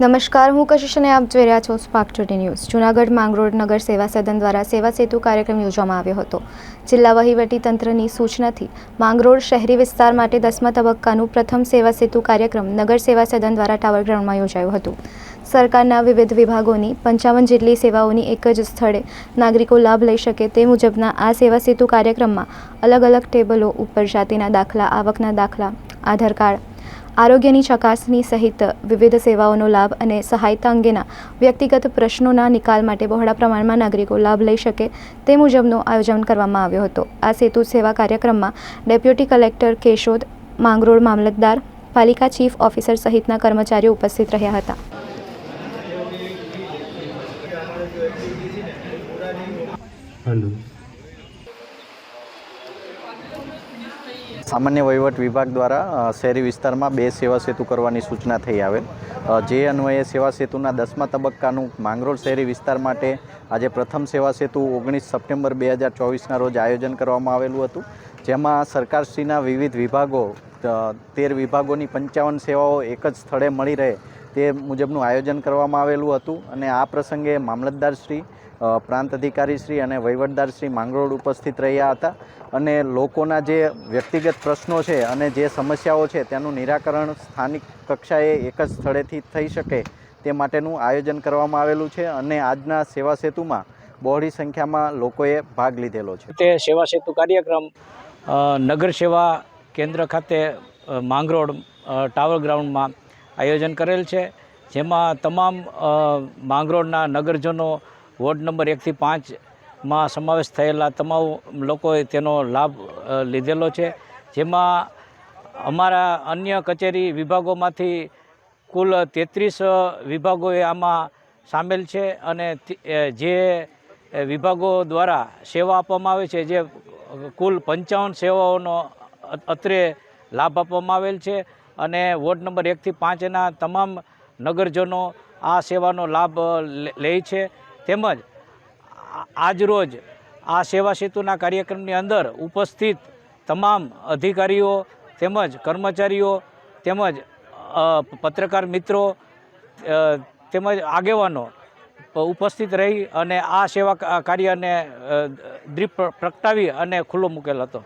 નમસ્કાર, હું કશિશ અને આપ જોઈ રહ્યા છો Spark Today News. Junagadh Mangrol નગર સેવા સદન દ્વારા સેવા સેતુ કાર્યક્રમ યોજવામાં આવ્યો હતો. જિલ્લા વહીવટી તંત્રની સૂચનાથી માંગરોળ શહેરી વિસ્તાર માટે દસમા તબક્કાનું પ્રથમ સેવા સેતુ કાર્યક્રમ નગર સેવા સદન દ્વારા ટાવર ગ્રાઉન્ડમાં યોજાયું હતું. સરકારના વિવિધ વિભાગોની પંચાવન જેટલી સેવાઓની એક જ સ્થળે નાગરિકો લાભ લઈ શકે તે મુજબના આ સેવા સેતુ કાર્યક્રમમાં અલગ અલગ ટેબલો ઉપર જાતિના દાખલા, આવકના દાખલા, આધાર કાર્ડ આરોગ્યની ચકાસણી સહિત વિવિધ સેવાઓનો લાભ અને સહાયતા અંગેના વ્યક્તિગત પ્રશ્નોના નિકાલ માટે બહોળા પ્રમાણમાં નાગરિકો લાભ લઈ શકે તે મુજબનું આયોજન કરવામાં આવ્યો હતો. આ સેતુ સેવા કાર્યક્રમમાં ડેપ્યુટી કલેક્ટર કેશોદ માંગરોળ મામલતદાર, પાલિકા ચીફ ઓફિસર સહિતના કર્મચારીઓ ઉપસ્થિત રહ્યા હતા. હલો. સામાન્ય વહીવટ વિભાગ દ્વારા શહેરી વિસ્તારમાં બે સેવા સેતુ કરવાની સૂચના થઈ આવેલ. જે અન્વયે સેવા સેતુના દસમા તબક્કાનું માંગરોળ શહેરી વિસ્તાર માટે આજે પ્રથમ સેવા સેતુ ઓગણીસ સપ્ટેમ્બર બે હજાર ચોવીસના રોજ આયોજન કરવામાં આવેલું હતું. જેમાં સરકારશ્રીના વિવિધ વિભાગો તેર વિભાગોની પંચાવન સેવાઓ એક જ સ્થળે મળી રહે તે મુજબનું આયોજન કરવામાં આવેલું હતું અને આ પ્રસંગે મામલતદારશ્રી અ, પ્રાંત અધિકારીશ્રી અને વહીવટદારશ્રી માંગરોળ ઉપસ્થિત રહ્યા હતા અને લોકોના જે વ્યક્તિગત પ્રશ્નો છે અને જે સમસ્યાઓ છે તેનું નિરાકરણ સ્થાનિક કક્ષાએ એક જ સ્થળેથી થઈ શકે તે માટેનું આયોજન કરવામાં આવેલું છે અને આજના સેવા સેતુમાં બહોળી સંખ્યામાં લોકોએ ભાગ લીધેલો છે. તે સેવા સેતુ કાર્યક્રમ નગર સેવા કેન્દ્ર ખાતે માંગરોળ ટાવર ગ્રાઉન્ડમાં આયોજન કરેલ છે, જેમાં તમામ માંગરોળના નગરજનો વોર્ડ નંબર એકથી પાંચમાં સમાવેશ થયેલા તમામ લોકોએ તેનો લાભ લીધેલો છે. જેમાં અમારા અન્ય કચેરી વિભાગોમાંથી કુલ તેત્રીસ વિભાગોએ આમાં સામેલ છે અને જે વિભાગો દ્વારા સેવા આપવામાં આવે છે, જે કુલ પંચાવન સેવાઓનો અત્રે લાભ આપવામાં આવેલ છે અને વોર્ડ નંબર એકથી પાંચના તમામ નગરજનો આ સેવાનો લાભ લે છે. તેમજ આજરોજ આ સેવા સેતુના કાર્યક્રમની અંદર ઉપસ્થિત તમામ અધિકારીઓ તેમજ કર્મચારીઓ તેમજ પત્રકાર મિત્રો તેમજ આગેવાનો ઉપસ્થિત રહી અને આ સેવા કાર્યને દ્રીપ પ્રગટાવી અને ખુલ્લો મૂકેલ હતો.